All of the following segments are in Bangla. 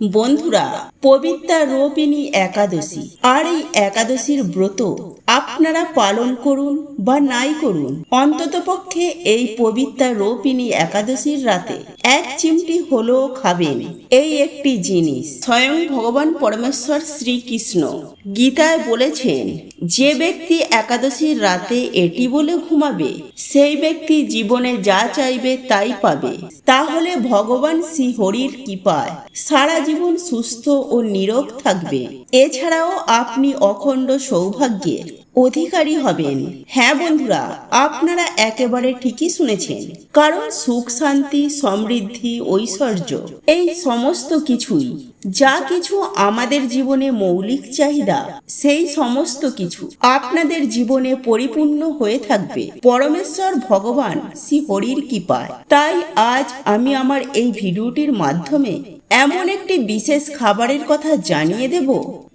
বন্ধুরা পবিত্রা রোপিনী একাদশী। আর এই একাদশীর ব্রত আপনারা পালন করুন বা নাই করুন। অন্ততপক্ষে এই পবিত্রা রোপিনী একাদশীর রাতে এক চিমটি হলেও খাবেন। এই একটি জিনিস। স্বয়ং ভগবান পরমেশ্বর শ্রীকৃষ্ণ গীতায় বলেছেন, যে ব্যক্তি একাদশীর রাতে এটি বলে ঘুমাবে, সেই ব্যক্তি জীবনে যা চাইবে তাই পাবে। তাহলে ভগবান শ্রী হরির কৃপায় সারা জীবন সুস্থ ও নীরব থাকবে। এছাড়াও আপনি অখণ্ড সৌভাগ্যের অধিকারী হবেন। হ্যাঁ বন্ধুরা, আপনারা একেবারে ঠিকই শুনেছেন। কারণ সুখ, শান্তি, সমৃদ্ধি, ঐশ্বর্য, এই সমস্ত কিছুই, যা কিছু আমাদের জীবনে মৌলিক চাহিদা, সেই সমস্ত কিছু আপনাদের জীবনে পরিপূর্ণ হয়ে থাকবে। পরমেশ্বর ভগবান শ্রী হরির কৃপায়। তাই আজ আমি আমার এই ভিডিওটির মাধ্যমে এমন একটি বিশেষ খাবারের কথা জানিয়ে দেব,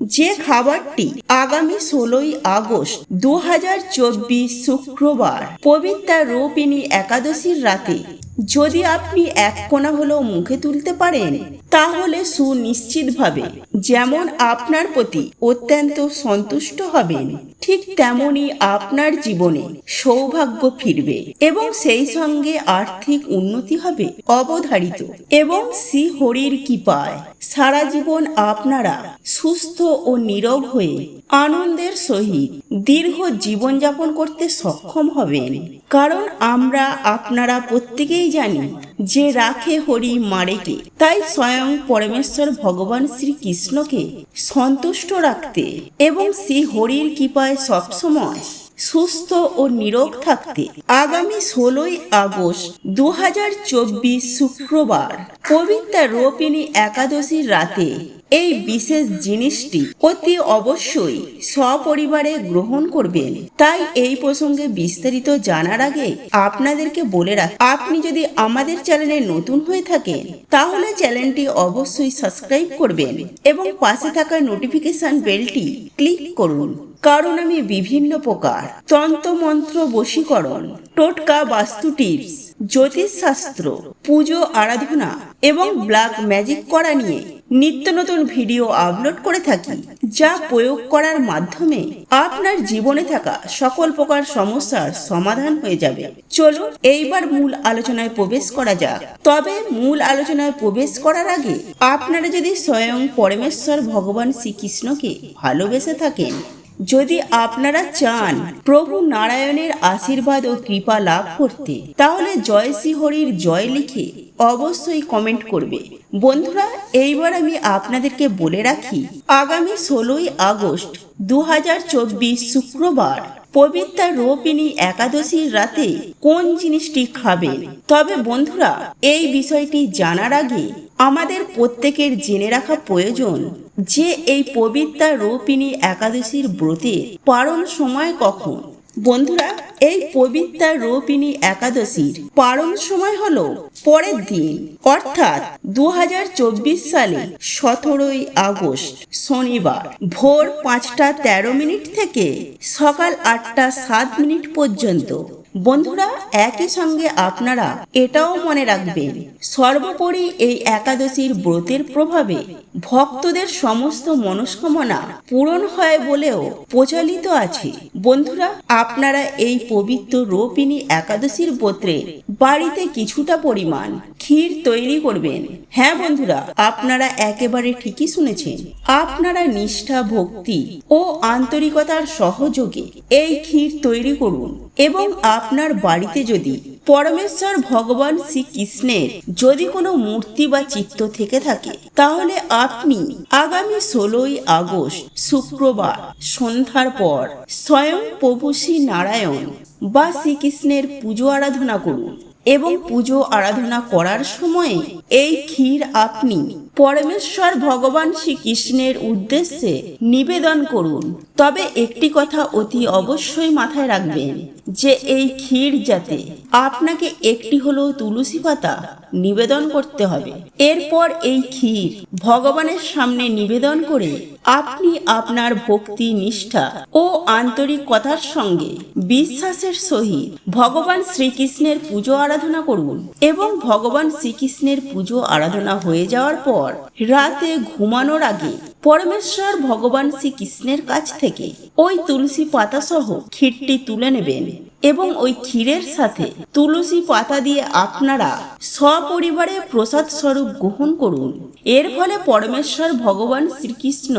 যে খাবারটি আগামী ষোলোই আগস্ট দু হাজার চব্বিশ শুক্রবার পবিত্রা রোপিনী একাদশীর রাতে যদি আপনি এক কোণা হলেও মুখে তুলতে পারেন, তাহলে সুনিশ্চিতভাবে যেমন আপনার প্রতি অত্যন্ত সন্তুষ্ট হবেন, ঠিক তেমনই আপনার জীবনে সৌভাগ্য ফিরবে এবং সেই সঙ্গে আর্থিক উন্নতি হবে অবধারিত এবং শ্রী হরির কৃপায়। সারা জীবন আপনারা সুস্থ ও নীরব হয়ে আনন্দের সহিত দীর্ঘ জীবনযাপন করতে সক্ষম হবেন। কারণ আমরা আপনারা প্রত্যেকেই জানি যে রাখে হরি মারেকে, তাই স্বয়ং পরমেশ্বর ভগবান শ্রীকৃষ্ণকে সন্তুষ্ট রাখতে এবং শ্রী হরির কৃপায় সবসময় সুস্থ ও নিরোগ থাকতে। আগামী ষোলোই আগস্ট দু হাজার চব্বিশ শুক্রবার, পবিত্রা রোপিনী একাদশীর রাতে এই বিশেষ জিনিসটি অতি অবশ্যই সপরিবারে গ্রহণ করবেন। তাই এই প্রসঙ্গে বিস্তারিত জানার আগে আপনাদেরকে বলে রাখ, আপনি যদি আমাদের চ্যানেলে নতুন হয়ে থাকেন, তাহলে চ্যানেলটি অবশ্যই সাবস্ক্রাইব করবেন এবং পাশে থাকা নোটিফিকেশন বেলটি ক্লিক করুন। কারণ আমি বিভিন্ন প্রকার তন্ত্রমন্ত্র বশীকরণ, টোটকা বাস্তু টিপস, জ্যোতিষশাস্ত্র, পুজো আরাধনা এবং ব্ল্যাক ম্যাজিক করা নিয়ে নিত্য নতুন ভিডিও আপলোড করে থাকি, যা প্রয়োগ করার মাধ্যমে আপনার জীবনে থাকা সকল প্রকার সমস্যার সমাধান হয়ে যাবে। চলুন এইবার মূল আলোচনায় প্রবেশ করা যাক। তবে মূল আলোচনায় প্রবেশ করার আগে আপনারা যদি স্বয়ং পরমেশ্বর ভগবান শ্রীকৃষ্ণকে ভালোবেসে থাকেন যদি আপনারা চান প্রভু নারায়ণের আশীর্বাদ ও কৃপা লাভ করতে, তাহলে জয় শ্রীহরির জয় লিখে অবশ্যই কমেন্ট করবে। বন্ধুরা, এইবার আমি আপনাদেরকে বলে রাখি, আগামী ষোলোই আগস্ট দু হাজার চব্বিশ শুক্রবার পবিত্রা রোপিনী একাদশীর রাতে কোন জিনিসটি খাবে? তবে বন্ধুরা, এই বিষয়টি জানার আগে আমাদের প্রত্যেকের জেনে রাখা প্রয়োজন যে এই পবিত্রা রোপিনী একাদশীর ব্রতে পারণ সময় কখন? বন্ধুরা, এই পবিত্রা রোপিনী একাদশীর পারণ সময় হলো পরের দিন, অর্থাৎ দু হাজার চব্বিশ সালে সতেরোই আগস্ট, শনিবার, ভোর পাঁচটা তেরো মিনিট থেকে সকাল আটটা সাত মিনিট পর্যন্ত। বন্ধুরা, একই সঙ্গে আপনারা এটাও মনে রাখবেন, সর্বোপরি এই একাদশীর ব্রতের প্রভাবে ভক্তদের সমস্ত মনস্কামনা পূরণ হয় বলেও প্রচলিত আছে। বন্ধুরা, আপনারা এই পবিত্র রোপিনী একাদশীর ব্রতে বাড়িতে কিছুটা পরিমাণ ক্ষীর তৈরি করবেন। হ্যাঁ বন্ধুরা, আপনারা একেবারে ঠিকই শুনেছেন। আপনারা নিষ্ঠা, ভক্তি ও আন্তরিকতার সহযোগে এই ক্ষীর তৈরি করুন এবং আপনার বাড়িতে যদি পরমেশ্বর ভগবান শ্রীকৃষ্ণের যদি কোনো মূর্তি বা চিত্র থেকে থাকে, তাহলে আপনি আগামী ষোলোই আগস্ট শুক্রবার সন্ধ্যার পর স্বয়ং প্রভু শ্রী নারায়ণ বা শ্রীকৃষ্ণের পুজো আরাধনা করুন এবং পুজো আরাধনা করার সময়ে এই ক্ষীর আপনি পরমেশ্বর ভগবান শ্রীকৃষ্ণের উদ্দেশ্যে নিবেদন করুন। তবে একটি কথা অতি অবশ্যই মাথায় রাখবেন, যে এই ক্ষীর যাতে আপনাকে একটি হলো তুলসী পাতা নিবেদন করতে হবে। এরপর এই ক্ষীর ভগবানের সামনে নিবেদন করে আপনি আপনার ভক্তি, নিষ্ঠা ও আন্তরিকতার সঙ্গে বিশ্বাসের সহিত ভগবান শ্রীকৃষ্ণের পুজো আরাধনা করুন এবং ভগবান শ্রীকৃষ্ণের পুজো আরাধনা হয়ে যাওয়ার পর রাতে ঘুমানোর আগে পরমেশ্বর ভগবান শ্রীকৃষ্ণের কাছ থেকে ওই তুলসী পাতা সহ ক্ষীরটি তুলে নেবেন। এবং ওই ক্ষীরের সাথে তুলসী পাতা দিয়ে আপনারা সপরিবারে প্রসাদ স্বরূপ গ্রহণ করুন। এর ফলে পরমেশ্বর ভগবান শ্রীকৃষ্ণ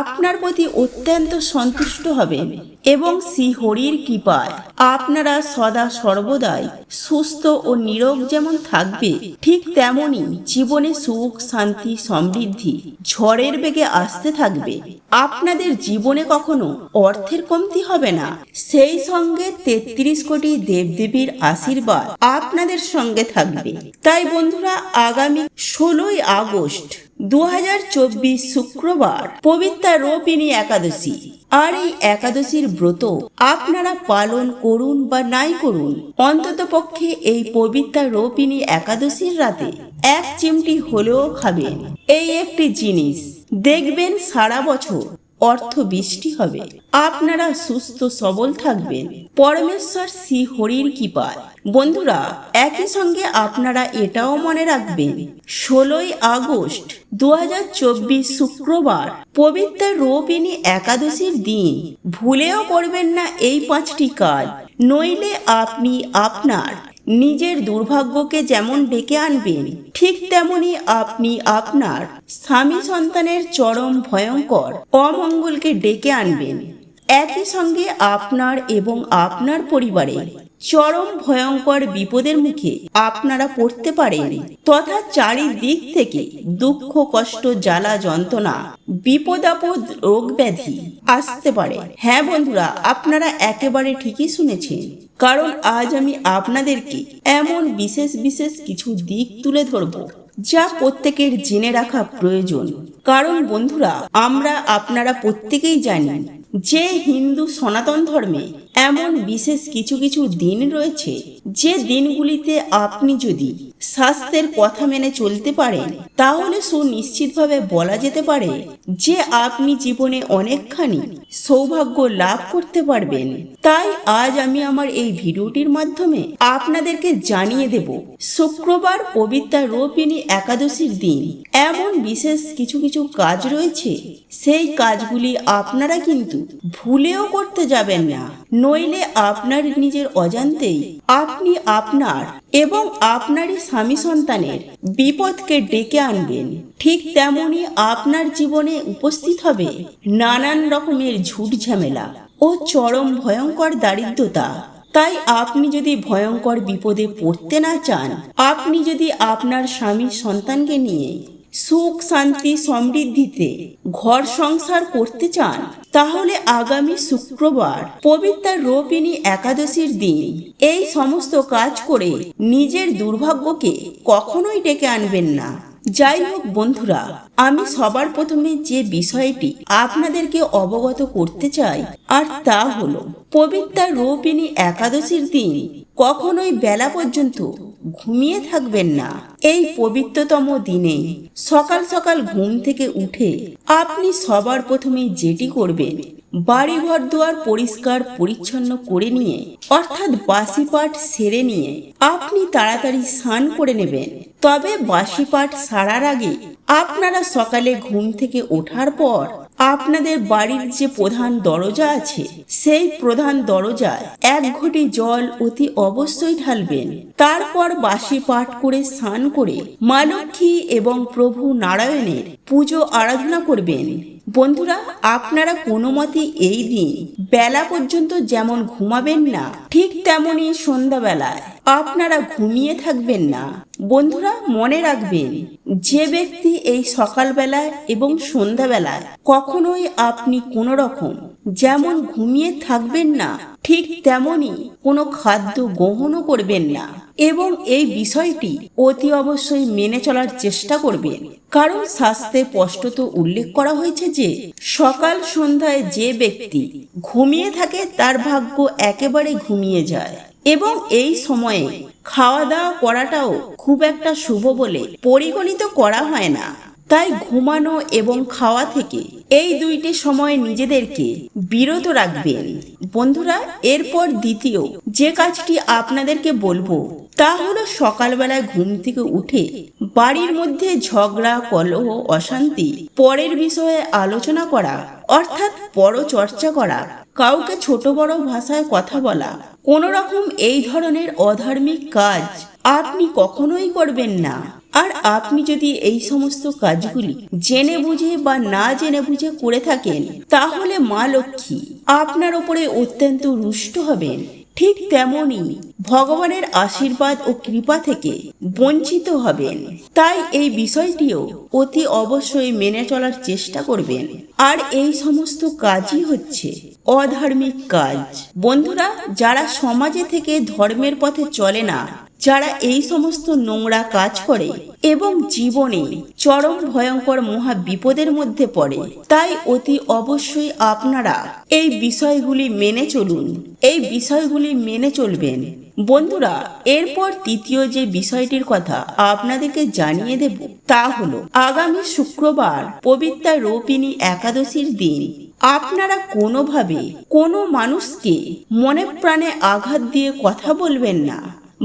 আপনার প্রতি অত্যন্ত সন্তুষ্ট হবেন এবং শ্রী হরির কৃপায় আপনারা সদা সর্বদাই সুস্থ ও নিরোগ যেমন থাকবে, ঠিক তেমনি জীবনে সুখ, শান্তি, সমৃদ্ধি ঝড়ের বেগে আসতে থাকবে। আপনাদের জীবনে কখনো অর্থের কমতি হবে না। সেই সঙ্গে তেত্রিশ কোটি দেবদেবীর আশীর্বাদ আপনাদের সঙ্গে থাকবে। তাই বন্ধুরা, আগামী ষোলোই আগস্ট দুহাজার চব্বিশ শুক্রবার পবিত্রা রোপিনী একাদশী। আর এই একাদশীর ব্রত আপনারা পালন করুন বা নাই করুন, অন্তত পক্ষে এই পবিত্রা রোপিনী একাদশীর রাতে এক চিমটি হলেও খাবেন। এই একটি জিনিস, দেখবেন সারা বছর অর্থ বৃষ্টি হবে। আপনারা সুস্থ, সবল থাকবেন। পরমেশ্বর শ্রী হরির কৃপায়। বন্ধুরা, একই সঙ্গে আপনারা এটাও মনে রাখবেন, ষোলোই আগস্ট দু হাজার চব্বিশ শুক্রবার পবিত্র রোপিনী একাদশীর দিন। ভুলেও করবেন না এই পাঁচটি কাজ। নইলে আপনি আপনার নিজের দুর্ভাগ্যকে যেমন ডেকে আনবেন, ঠিক তেমনি আপনি আপনার স্বামী সন্তানের চরম ভয়ঙ্কর অমঙ্গলকে ডেকে আনবেন। একই সঙ্গে আপনার এবং আপনার পরিবারে চরম ভয়ঙ্কর বিপদের মুখে আপনারা পড়তে পারেন, তথা চারিদিক থেকে দুঃখ, কষ্ট, জ্বালা, যন্ত্রণা বিপদ আপদ রোগ ব্যাধি আসতে পারে। হ্যাঁ বন্ধুরা, আপনারা একেবারে ঠিকই শুনেছেন। কারণ আজ আমি আপনাদেরকে এমন বিশেষ বিশেষ কিছু দিক তুলে ধরব যা প্রত্যেকের জেনে রাখা প্রয়োজন। কারণ বন্ধুরা, আমরা আপনারা প্রত্যেকেই জানি যে হিন্দু সনাতন ধর্মে এমন বিশেষ কিছু কিছু দিন রয়েছে, যে দিনগুলিতে আপনি যদি স্বাস্থ্যের কথা মেনে চলতে পারেন তাহলে সুনিশ্চিতভাবে বলা যেতে পারে যে আপনি জীবনে অনেকখানি সৌভাগ্য লাভ করতে পারবেন। তাই আজ আমি আমার এই ভিডিওটির মাধ্যমে আপনাদেরকে জানিয়ে দেব, শুক্রবার পবিত্রা রোপিনী একাদশীর দিন এমন বিশেষ কিছু কিছু কাজ রয়েছে, সেই কাজগুলি আপনারা কিন্তু ভুলেও করতে যাবেন না। নইলে আপনার নিজের অজান্তেই আপনি আপনার এবং আপনারই স্বামী সন্তানের বিপদকে ডেকে আনবেন। ঠিক তেমনি আপনার জীবনে উপস্থিত হবে নানান রকমের ঝুট ঝামেলা ও চরম ভয়ঙ্কর দারিদ্রতা। তাই আপনি যদি ভয়ঙ্কর বিপদে পড়তে না চান, আপনি যদি আপনার স্বামী সন্তানকে নিয়ে সুখ শান্তি সমৃদ্ধিতে ঘর সংসার করতে চান, তাহলে আগামী শুক্রবার পবিত্র রোপিনী একাদশীর দিন এই সমস্ত কাজ করে নিজের দুর্ভাগ্যকে কখনোই ডেকে আনবেন না। যাই হোক বন্ধুরা, আমি সবার প্রথমে যে বিষয়টি আপনাদেরকে অবগত করতে চাই, আর তা হলো, পবিত্র রোপিনী একাদশীর দিন কখনোই বেলা পর্যন্ত ঘুমিয়ে থাকবেন না। এই পবিত্রতম দিনে সকাল সকাল ঘুম থেকে উঠে আপনি সবার প্রথমে যেটি করবেন বাড়ি ঘর দুয়ার পরিষ্কার পরিচ্ছন্ন করে নিয়ে, অর্থাৎ বাসি পাঠ সেরে নিয়ে আপনি তাড়াতাড়ি স্নান করে নেবেন। তবে বাসি পাঠ সারার আগে আপনারা সকালে ঘুম থেকে ওঠার পর আপনাদের বাড়ির যে প্রধান দরজা আছে, সেই প্রধান দরজায় এক ঘটি জল অতি অবশ্যই ঢালবেন। তারপর বাসি পাঠ করে স্নান করে মা লক্ষ্মী এবং প্রভু নারায়ণের পুজো আরাধনা করবেন। বন্ধুরা, আপনারা কোনো মতে এই দিন বেলা পর্যন্ত যেমন ঘুমাবেন না, ঠিক তেমনই সন্ধ্যাবেলায় আপনারা ঘুমিয়ে থাকবেন না। বন্ধুরা, মনে রাখবেন, যে ব্যক্তি এই সকালবেলায় এবং সন্ধ্যাবেলায় কখনোই আপনি কোনো রকম যেমন ঘুমিয়ে থাকবেন না ঠিক তেমনি কোনো খাদ্য গ্রহণও করবেন না এবং এই বিষয়টি অতি অবশ্যই মেনে চলার চেষ্টা করবেন। কারণ শাস্ত্রে স্পষ্টত উল্লেখ করা হয়েছে যে, সকাল সন্ধ্যায় যে ব্যক্তি ঘুমিয়ে থাকে তার ভাগ্য একেবারে ঘুমিয়ে যায় এবং এই সময়ে খাওয়া দাওয়া করাটাও খুব একটা শুভ বলে পরিগণিত করা হয় না। তাই ঘুমানো এবং খাওয়া থেকে এই দুইটি সময় নিজেদেরকে বিরত রাখবেন। বন্ধুরা, এরপর দ্বিতীয় যে কাজটি আপনাদেরকে বলব, তা হলো সকালবেলায় ঘুম থেকে উঠে বাড়ির মধ্যে ঝগড়া, কলহ, অশান্তি, পরের বিষয়ে আলোচনা করা, অর্থাৎ পরচর্চা চর্চা করা। কাউকে ছোট বড় ভাষায় কথা বলা কোন রকম এই ধরনের অধার্মিক কাজ আপনি কখনোই করবেন না। আর আপনি যদি এই সমস্ত কাজগুলি জেনে বুঝে বা না জেনে বুঝে করে থাকেন, তাহলে মা লক্ষ্মী আপনার ওপরে অত্যন্ত রুষ্ট হবেন। ঠিক তেমনি ভগবানের আশীর্বাদ ও কৃপা থেকে বঞ্চিত হবেন। তাই এই বিষয়টিও অতি অবশ্যই মেনে চলার চেষ্টা করবেন। আর এই সমস্ত কাজই হচ্ছে অধার্মিক কাজ। বন্ধুরা, যারা সমাজে থেকে ধর্মের পথে চলে না, যারা এই সমস্ত নোংরা কাজ করে এবং জীবনে চরম ভয়ঙ্কর মহা বিপদের মধ্যে পড়ে, তাই অতি অবশ্যই আপনারা এই বিষয়গুলি মেনে চলুন, এই বিষয়গুলি মেনে চলবেন। বন্ধুরা, এরপর তৃতীয় যে বিষয়টির কথা আপনাদেরকে জানিয়ে দেব, তা হলো, আগামী শুক্রবার পবিত্রা রোপিনী একাদশীর দিন। আপনারা কোনোভাবে কোনো মানুষকে মনে প্রাণে আঘাত দিয়ে কথা বলবেন না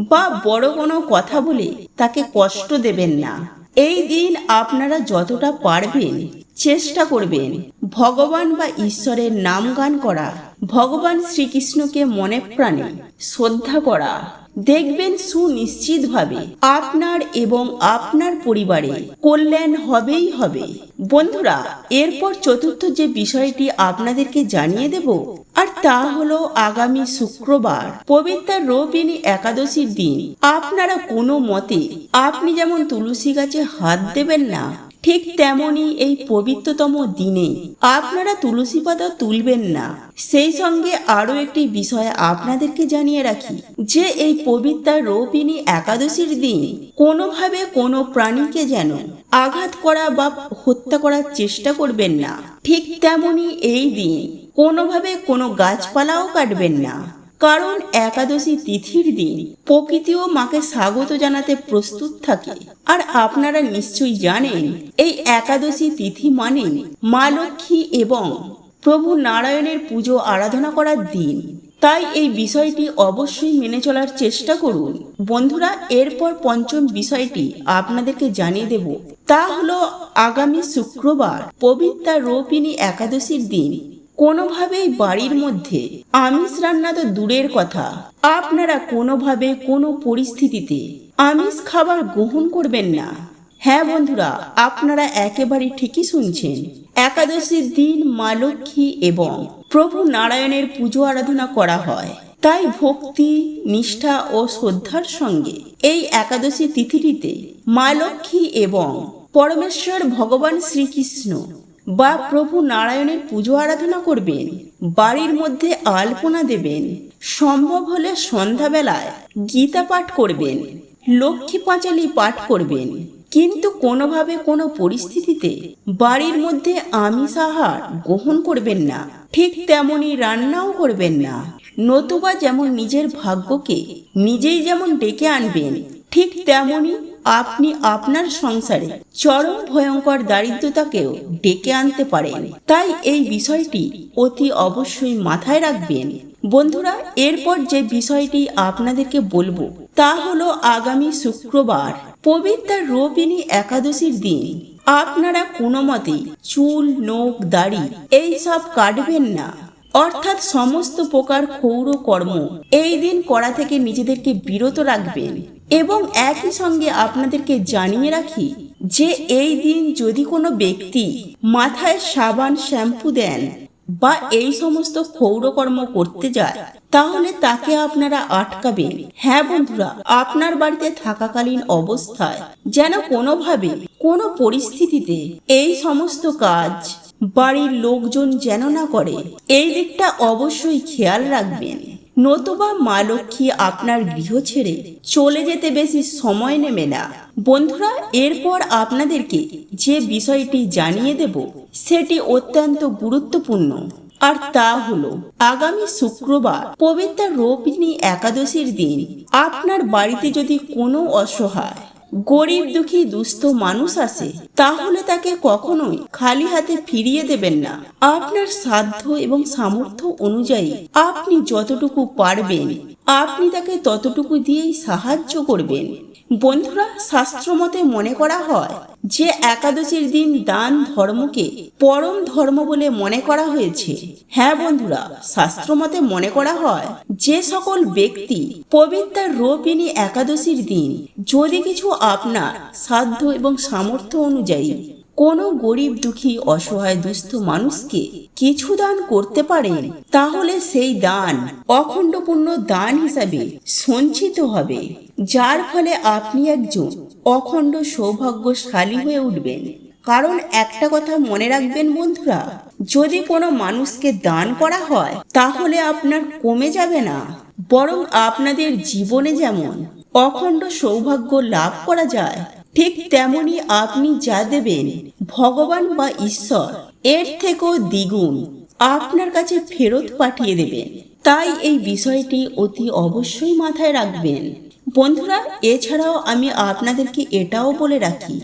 বা বড় কোনো কথা বলে তাকে কষ্ট দেবেন না। এই দিন আপনারা যতটা পারবেন চেষ্টা করবেন ভগবান বা ঈশ্বরের নাম গান করা, ভগবান শ্রীকৃষ্ণকে মনে প্রাণে শ্রদ্ধা করা। দেখবেন সুনিশ্চিতভাবে আপনার এবং আপনার পরিবারে কল্যাণ হবেই হবে। বন্ধুরা, এরপর চতুর্থ যে বিষয়টি আপনাদেরকে জানিয়ে দেব, আর তা হলো আগামী শুক্রবার, পবিত্র রোপিনী একাদশীর দিন। আপনারা কোনো মতে আপনি যেমন তুলসী গাছে হাত দেবেন না ঠিক তেমনি এই পবিত্রতম দিনে আপনারা তুলসী পাতা তুলবেন না। সেই সঙ্গে আরও একটি বিষয় আপনাদেরকে জানিয়ে রাখি যে এই পবিত্র রৌপিনী একাদশীর দিন কোনোভাবে কোনো প্রাণীকে যেন আঘাত করা বা হত্যা করার চেষ্টা করবেন না। ঠিক তেমনি এই দিন কোনোভাবে কোনো গাছপালাও কাটবেন না। কারণ একাদশী তিথির দিন প্রকৃতিও মাকে স্বাগত জানাতে প্রস্তুত থাকে। আর আপনারা নিশ্চয়ই জানেন, এই একাদশী তিথি মানে মা লক্ষ্মী এবং প্রভু নারায়ণের পুজো আরাধনা করার দিন। তাই এই বিষয়টি অবশ্যই মেনে চলার চেষ্টা করুন। বন্ধুরা, এরপর পঞ্চম বিষয়টি আপনাদেরকে জানিয়ে দেব। তা হলো আগামী শুক্রবার পবিত্রা রোপিনী একাদশীর দিন। কোনোভাবেই বাড়ির মধ্যে আমিষ রান্না তো দূরের কথা। আপনারা কোনোভাবে কোনো পরিস্থিতিতে আমিষ খাবার গ্রহণ করবেন না। হ্যাঁ বন্ধুরা, আপনারা একেবারে ঠিকই শুনছেন। একাদশীর দিন মা লক্ষ্মী এবং প্রভু নারায়ণের পুজো আরাধনা করা হয়। তাই ভক্তি, নিষ্ঠা ও শ্রদ্ধার সঙ্গে এই একাদশী তিথিটিতে মা লক্ষ্মী এবং পরমেশ্বর ভগবান শ্রীকৃষ্ণ বা প্রভু নারায়ণের পুজো আরাধনা করবেন, বাড়ির মধ্যে আলপনা দেবেন, সম্ভব হলে সন্ধ্যাবেলায় গীতা পাঠ করবেন, লক্ষ্মী পাঁচালী পাঠ করবেন। কিন্তু কোনোভাবে কোনো পরিস্থিতিতে বাড়ির মধ্যে আমিষ আহার গ্রহণ করবেন না। ঠিক তেমনি রান্নাও করবেন না। নতুবা যেমন নিজের ভাগ্যকে নিজেই যেমন ডেকে আনবেন, ঠিক তেমনি আপনি আপনার সংসারে চরম ভয়ঙ্কর দারিদ্রতাকেও ডেকে আনতে পারেন। তাই এই বিষয়টি অতি অবশ্যই মাথায় রাখবেন। বন্ধুরা, এরপর যে বিষয়টি আপনাদেরকে বলব, তা হলো আগামী শুক্রবার, পবিত্র রোপিনী একাদশীর দিন। আপনারা কোনো মতেই চুল, নোখ, দাড়ি এই সব কাটবেন না। অর্থাৎ সমস্ত প্রকার ক্ষৌর কর্ম এই দিন করা থেকে নিজেদেরকে বিরত রাখবেন। এবং একই সঙ্গে আপনাদেরকে জানিয়ে রাখি যে এই দিন যদি কোনো ব্যক্তি মাথায় সাবান, শ্যাম্পু দেন বা এই সমস্ত ক্ষৌরকর্ম করতে যায়, তাহলে তাকে আপনারা আটকাবেন। হ্যাঁ বন্ধুরা, আপনার বাড়িতে থাকাকালীন অবস্থায় যেন কোনোভাবে কোনো পরিস্থিতিতে এই সমস্ত কাজ বাড়ির লোকজন যেন না করে, এই দিকটা অবশ্যই খেয়াল রাখবেন। নতুবা মা লক্ষ্মী আপনার গৃহ ছেড়ে চলে যেতে বেশি সময় নেবে না। বন্ধুরা, এরপর আপনাদেরকে যে বিষয়টি জানিয়ে দেব, সেটি অত্যন্ত গুরুত্বপূর্ণ। আর তা হলো, আগামী শুক্রবার পবিত্র রোপিনী একাদশীর দিন আপনার বাড়িতে যদি কোনো অসহায় গরিব দুঃখী দুস্থ মানুষ আসে তাহলে তাকে কখনোই খালি হাতে ফিরিয়ে দেবেন না। আপনার সাধ্য এবং সামর্থ্য অনুযায়ী আপনি যতটুকু পারবেন, আপনি তাকে ততটুকু দিয়েই সাহায্য করবেন। বন্ধুরা শাস্ত্রমতে মনে করা হয় যে একাদশীর দিন দান ধর্মকে পরম ধর্ম বলে মনে করা হয়েছে। হ্যাঁ বন্ধুরা, শাস্ত্রমতে মনে করা হয়, যে সকল ব্যক্তি পবিত্র রোপিনী একাদশীর দিন, যদি কিছু আপনার সাধ্য এবং সামর্থ্য অনুযায়ী কোনো গরিব দুঃখী অসহায় দুস্থ মানুষকে কিছু দান করতে পারেন, তাহলে সেই দান অখণ্ডপূর্ণ দান হিসাবে সঞ্চিত হবে, যার ফলে আপনি একজন অখণ্ড সৌভাগ্যশালী হয়ে উঠবেন। কারণ একটা কথা মনে রাখবেন বন্ধুরা, যদি কোনো মানুষকে দান করা হয়, তাহলে আপনার কমে যাবে না। বরং আপনাদের জীবনে যেমন অখণ্ড সৌভাগ্য লাভ করা যায় ঠিক তেমনি আপনি যা দেবেন, ভগবান বা ঈশ্বর, এর থেকেও দ্বিগুণ আপনার কাছে ফেরত পাঠিয়ে দেবেন। তাই এই বিষয়টি অতি অবশ্যই মাথায় রাখবেন। বন্ধুরা, এছাড়াও আমি আপনাদেরকে এটাও বলে রাখি,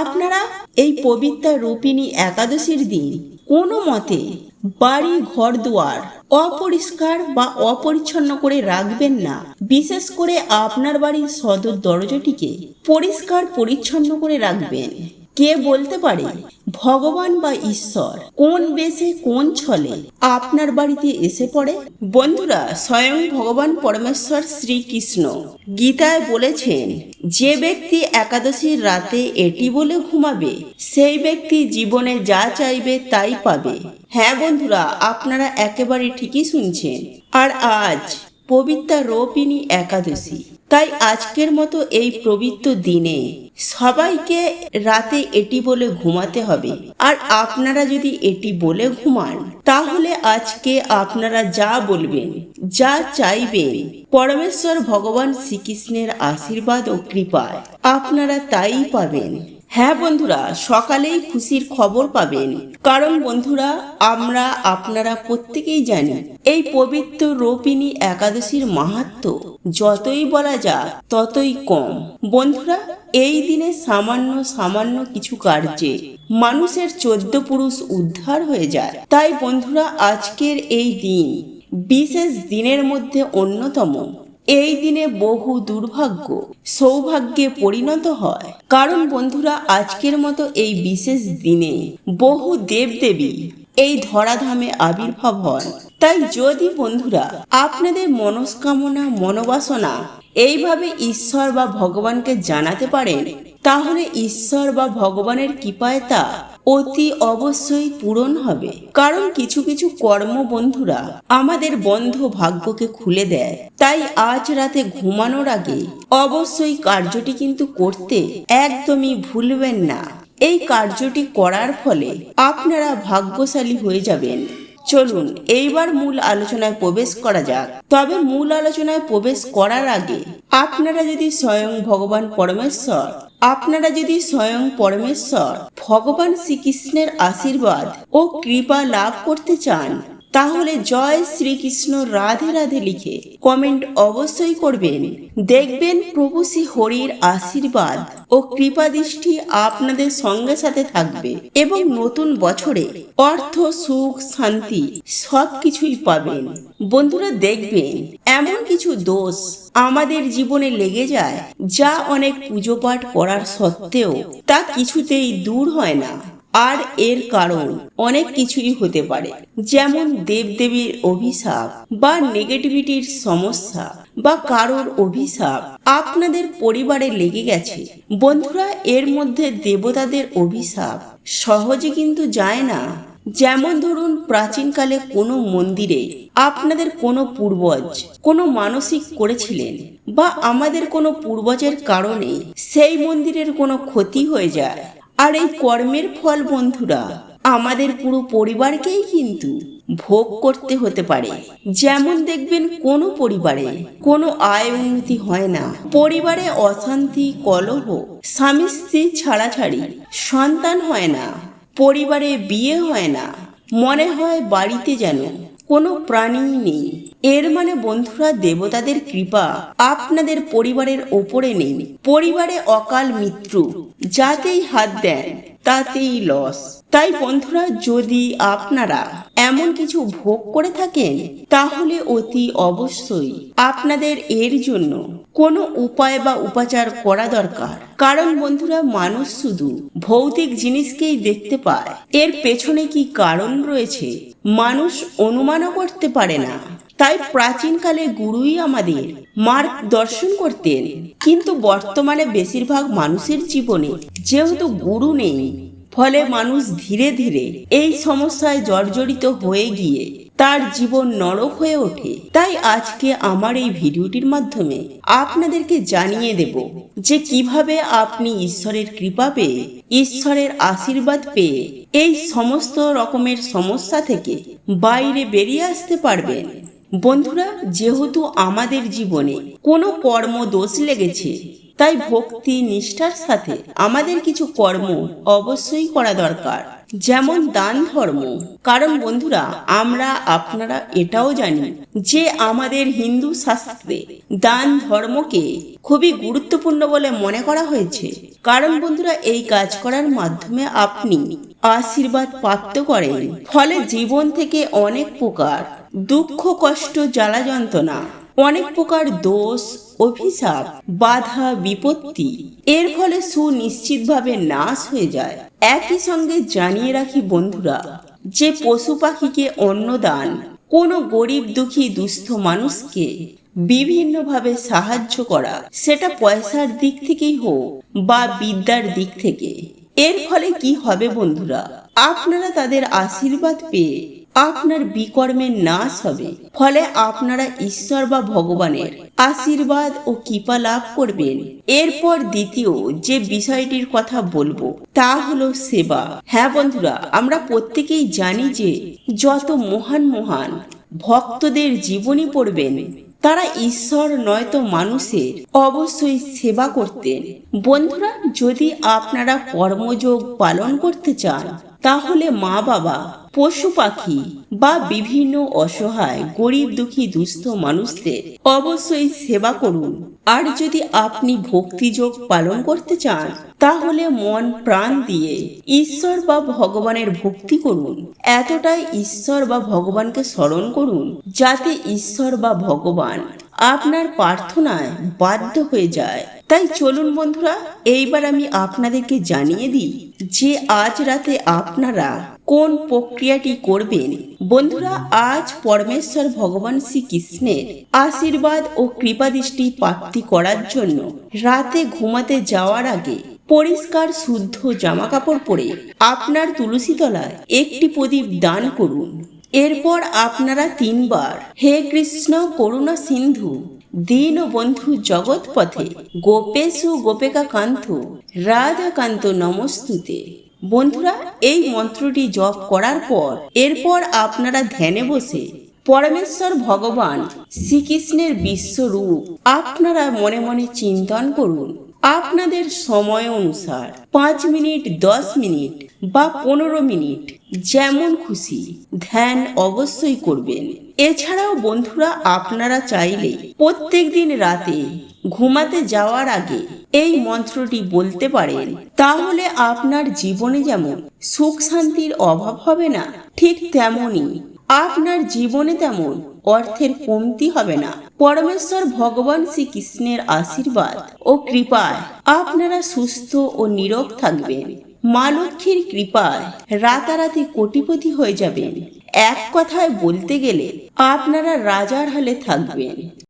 আপনারা এই পবিত্র রূপিণী একাদশীর দিন কোনো মতে বাড়ি ঘর দুয়ার অপরিষ্কার বা অপরিচ্ছন্ন করে রাখবেন না। বিশেষ করে আপনার বাড়ির সদর দরজাটিকে পরিষ্কার পরিচ্ছন্ন করে রাখবেন। কে বলতে পারে? ভগবান বা ঈশ্বর? কোন বেশে কোন ছলে? আপনার বাড়িতে এসে পড়ে? বন্ধুরা, স্বয়ং ভগবান পরমেশ্বর শ্রীকৃষ্ণ গীতায় বলেছেন, যে ব্যক্তি একাদশীর রাতে এটি বলে ঘুমাবে, সেই ব্যক্তি জীবনে যা চাইবে তাই পাবে। হ্যাঁ বন্ধুরা, আপনারা একেবারে ঠিকই শুনছেন। আর আজ পবিত্র রোপিনী একাদশী। তাই আজকের মতো এই পবিত্র দিনে সবাইকে রাতে এটি বলে ঘুমাতে হবে। আর আপনারা যদি এটি বলে ঘুমান, তাহলে আজকে আপনারা যা বলবেন, যা চাইবেন, পরমেশ্বর ভগবান শ্রীকৃষ্ণের আশীর্বাদ ও কৃপায় আপনারা তাই পাবেন। হ্যাঁ বন্ধুরা, সকালেই খুশির খবর পাবেন। কারণ বন্ধুরা, আমরা আপনারা প্রত্যেকেই জানি, এই পবিত্র রোপিনী একাদশীর মাহাত্ম যতই বলা যাক, ততই কম। বন্ধুরা, এই দিনে সামান্য সামান্য কিছু কার্যে মানুষের চোদ্দ পুরুষ উদ্ধার হয়ে যায়। তাই বন্ধুরা, আজকের এই দিন বিশেষ দিনের মধ্যে অন্যতম। এই দিনে বহু দুর্ভাগ্য, সৌভাগ্যে পরিণত হয়। কারণ বন্ধুরা, আজকের মতো এই বিশেষ দিনে বহু দেবদেবী এই ধরাধামে আবির্ভাব হন। তাই যদি বন্ধুরা, আপনাদের মনস্কামনা, মনোবাসনা এইভাবে ঈশ্বর বা ভগবানকে জানাতে পারেন, তাহলে ঈশ্বর বা ভগবানের কৃপায় তা অতি অবশ্যই পূরণ হবে। কারণ কিছু কিছু কর্ম বন্ধুরা আমাদের বন্ধ ভাগ্যকে খুলে দেয়। তাই আজ রাতে ঘুমানোর আগে অবশ্যই কার্যটি কিন্তু করতে একদমই ভুলবেন না। এই কার্যটি করার ফলে আপনারা ভাগ্যশালী হয়ে যাবেন। চলুন, এইবার মূল আলোচনায় প্রবেশ করা যাক। তবে মূল আলোচনায় প্রবেশ করার আগে আপনারা যদি স্বয়ং ভগবান পরমেশ্বর আপনারা যদি স্বয়ং পরমেশ্বর ভগবান শ্রীকৃষ্ণের আশীর্বাদ ও কৃপা লাভ করতে চান তাহলে জয় শ্রীকৃষ্ণ রাধে রাধে লিখে কমেন্ট অবশ্যই করবেন। দেখবেন প্রভু শ্রী হরির আশীর্বাদ ও কৃপা দৃষ্টি আপনাদের সঙ্গে সাথে থাকবে এবং নতুন বছরে অর্থ, সুখ, শান্তি সব কিছুই পাবেন। বন্ধুরা, দেখবেন এমন কিছু দোষ আমাদের জীবনে লেগে যায় যা অনেক পুজো পাঠ করার সত্ত্বেও তা কিছুতেই দূর হয় না। আর এর কারণ অনেক কিছুই হতে পারে। যেমন দেবদেবীর অভিশাপ বা নেগেটিভিটির সমস্যা বা কারোর অভিশাপ আপনাদের পরিবারে লেগে গেছে। বন্ধুরা, এর মধ্যে দেবতাদের অভিশাপ সহজে কিন্তু যায় না। যেমন ধরুন, প্রাচীনকালে কোনো মন্দিরে আপনাদের কোনো পূর্বজ কোনো মানসিক করেছিলেন বা আমাদের কোনো পূর্বজের কারণে সেই মন্দিরের কোনো ক্ষতি হয়ে যায়। আর এই কর্মের ফল বন্ধুরা, আমাদের পুরো পরিবারকেই কিন্তু ভোগ করতে হতে পারে। যেমন দেখবেন কোনো পরিবারে কোনো আয় উন্নতি হয় না। পরিবারে অশান্তি, কলহ স্বামী স্ত্রী ছাড়াছাড়ি, সন্তান হয় না, পরিবারে বিয়ে হয় না, মনে হয় বাড়িতে যেন কোনো প্রাণীই নেই। এর মানে বন্ধুরা, দেবতাদের কৃপা আপনাদের পরিবারের ওপরে নেই। পরিবারে অকাল মৃত্যু, যাতেই হাত দেন, তাতেই লস। তাই বন্ধুরা, যদি আপনারা এমন কিছু ভোগ করে থাকেন, তাহলে অতি অবশ্যই আপনাদের এর জন্য কোনো উপায় বা উপাচার করা দরকার। কারণ বন্ধুরা, মানুষ শুধু ভৌতিক জিনিসকেই দেখতে পায়। এর পেছনে কি কারণ রয়েছে, মানুষ অনুমানও করতে পারে না। তাই প্রাচীনকালে গুরুই আমাদের মার্গ দর্শন করতেন। কিন্তু বর্তমানে বেশিরভাগ মানুষের জীবনে যেহেতু গুরু নেই, ফলে মানুষ ধীরে ধীরে এই সমস্যায় জর্জরিত হয়ে গিয়ে তার জীবন নরক হয়ে ওঠে। তাই আজকে আমার এই ভিডিওটির মাধ্যমে আপনাদেরকে জানিয়ে দেব যে কীভাবে আপনি ঈশ্বরের কৃপা পেয়ে, ঈশ্বরের আশীর্বাদ পেয়ে এই সমস্ত রকমের সমস্যা থেকে বাইরে বেরিয়ে আসতে পারবেন। বন্ধুরা, যেহেতু আমাদের জীবনে কোনো কর্ম দোষ লেগেছে, তাই ভক্তি নিষ্ঠার সাথে আমাদের কিছু কর্ম অবশ্যই করা দরকার। যেমন দান ধর্ম। কারণ বন্ধুরা, আমরা, আপনারা এটাও জানি যে আমাদের হিন্দু শাস্ত্রে দান ধর্মকে খুবই গুরুত্বপূর্ণ বলে মনে করা হয়েছে। কারণ বন্ধুরা, এই কাজ করার মাধ্যমে আপনি আশীর্বাদ প্রাপ্ত করেন। ফলে জীবন থেকে অনেক প্রকার দুঃখ, কষ্ট, জ্বালা যন্ত্রণা, অনেক প্রকার দোষ, অভিশাপ, বাধা, বিপত্তি, এর ফলে সুনিশ্চিতভাবে নাশ হয়ে যায়। একই সঙ্গে জানিয়ে রাখি বন্ধুরা, যে পশু পাখিকে অন্নদান কোনো গরিব, দুঃখী, দুস্থ মানুষকে বিভিন্নভাবে সাহায্য করা, সেটা পয়সার দিক থেকেই হোক বা বিদ্যার দিক থেকে। এর ফলে কি হবে বন্ধুরা? আপনারা তাদের আশীর্বাদ পেয়ে আপনার বিকর্মের নাশ হবে। ফলে আপনারা ঈশ্বর বা ভগবানের আশীর্বাদ ও কৃপা লাভ করবেন। এরপর দ্বিতীয় যে বিষয়টির কথা বলব, তা হলো সেবা। হ্যাঁ বন্ধুরা, আমরা প্রত্যেকেই জানি যে যত মহান মহান ভক্তদের জীবনী পড়বেন, তারা ঈশ্বর নয়তো মানুষের অবশ্যই সেবা করতেন। বন্ধুরা, যদি আপনারা কর্মযোগ পালন করতে চান তাহলে মা বাবা, পশু পাখি বা বিভিন্ন অসহায়, গরিব দুঃখী দুস্থ মানুষদের অবশ্যই সেবা করুন। আর যদি আপনি ভক্তিযোগ পালন করতে চান, তাহলে মন প্রাণ দিয়ে ঈশ্বর বা ভগবানের ভক্তি করুন। এতটাই ঈশ্বর বা ভগবানকে স্মরণ করুন, যাতে ঈশ্বর বা ভগবান আপনার প্রার্থনায় বাধ্য হয়ে যায়। তাই চলুন বন্ধুরা, এইবার আমি আপনাদেরকে জানিয়ে দিই যে আজ রাতে আপনারা কোন প্রক্রিয়াটি করবেন। বন্ধুরা, আজ পরমেশ্বর ভগবান শ্রীকৃষ্ণের আশীর্বাদ ও কৃপা দৃষ্টি প্রাপ্তি করার জন্য রাতে ঘুমাতে যাওয়ার আগে পরিষ্কার শুদ্ধ জামা কাপড় পরে আপনার তুলসী তলায় একটি প্রদীপ দান করুন। এরপর আপনারা তিনবার, হে কৃষ্ণ করুণা সিন্ধু, দীন বন্ধু জগৎ পথে গোপেশু গোপেকা কান্ত রাধা কান্ত নমস্তুতে। বন্ধুরা, এই মন্ত্রটি জপ করার পর, এরপর আপনারা ধ্যানে বসে, পরমেশ্বর ভগবান শ্রীকৃষ্ণের বিশ্বরূপ আপনারা মনে মনে চিন্তন করুন। আপনাদের সময় অনুসার পাঁচ মিনিট, দশ মিনিট বা পনেরো মিনিট। যেমন খুশি, ধ্যান অবশ্যই করবেন। এছাড়াও বন্ধুরা, আপনারা চাইলে প্রত্যেক দিন রাতে ঘুমাতে যাওয়ার আগে এই মন্ত্রটি বলতে পারেন। তাহলে আপনার জীবনে যেমন সুখ শান্তির অভাব হবে না, ঠিক তেমনই আপনার জীবনে তেমন অর্থের কমতি হবে না। পরমেশ্বর ভগবান শ্রীকৃষ্ণের আশীর্বাদ ও কৃপায় আপনারা সুস্থ ও নীরব থাকবেন। মা লক্ষ্মীর কৃপায় রাতারাতি কোটিপতি হয়ে যাবেন। এক কথায় বলতে গেলে আপনারা রাজার হালে থাকবেন।